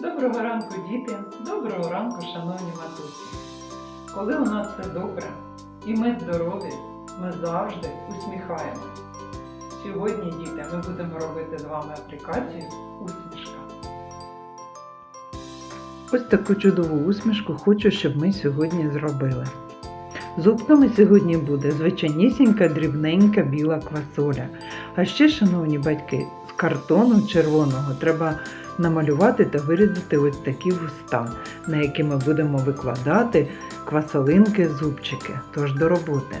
Доброго ранку, діти! Доброго ранку, шановні матусі! Коли у нас все добре і ми здорові, ми завжди усміхаємось. Сьогодні, діти, ми будемо робити з вами аплікацію усмішка. Ось таку чудову усмішку хочу, щоб ми сьогодні зробили. Зубками сьогодні буде звичайнісінька дрібненька біла квасоля. А ще, шановні батьки, з картону червоного треба намалювати та вирізати ось такі вуста, на які ми будемо викладати квасолинки зубчики. Тож до роботи.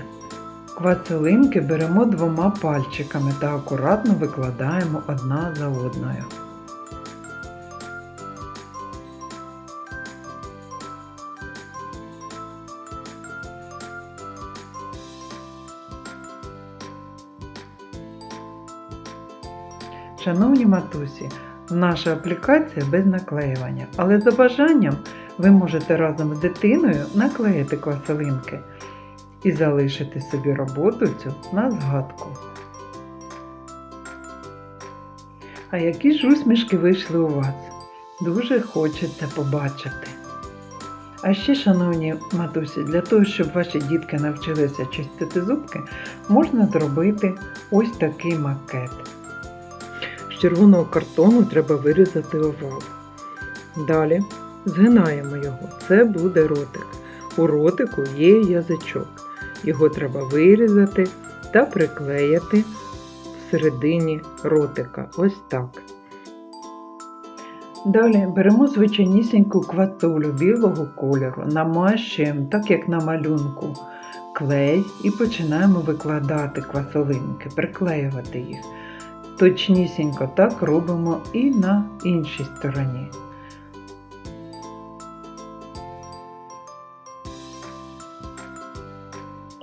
Квасолинки беремо двома пальчиками та акуратно викладаємо одна за одною. Шановні матусі, наша аплікація без наклеювання, але за бажанням ви можете разом з дитиною наклеїти квасолинки і залишити собі роботу цю на згадку. А які ж усмішки вийшли у вас? Дуже хочеться побачити. А ще, шановні матусі, для того, щоб ваші дітки навчилися чистити зубки, можна зробити ось такий макет. Червоного картону треба вирізати овал. Далі згинаємо його. Це буде ротик. У ротику є язичок. Його треба вирізати та приклеїти всередині ротика. Ось так. Далі беремо звичайнісіньку квасолю білого кольору, намащуємо, так як на малюнку, клей і починаємо викладати квасолинки, приклеювати їх. Точнісінько так робимо і на іншій стороні.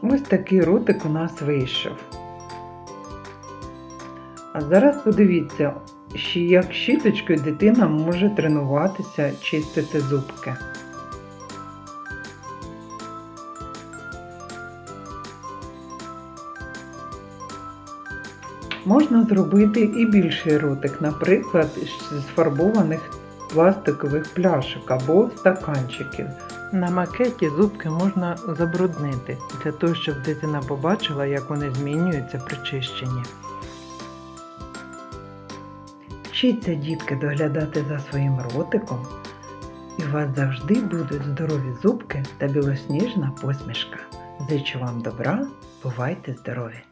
Ось такий ротик у нас вийшов. А зараз подивіться, як щіточкою дитина може тренуватися чистити зубки. Можна зробити і більший ротик, наприклад, з фарбованих пластикових пляшок або стаканчиків. На макеті зубки можна забруднити, для того, щоб дитина побачила, як вони змінюються при чищенні. Вчіться, дітки, доглядати за своїм ротиком, і у вас завжди будуть здорові зубки та білосніжна посмішка. Зичу вам добра, бувайте здорові!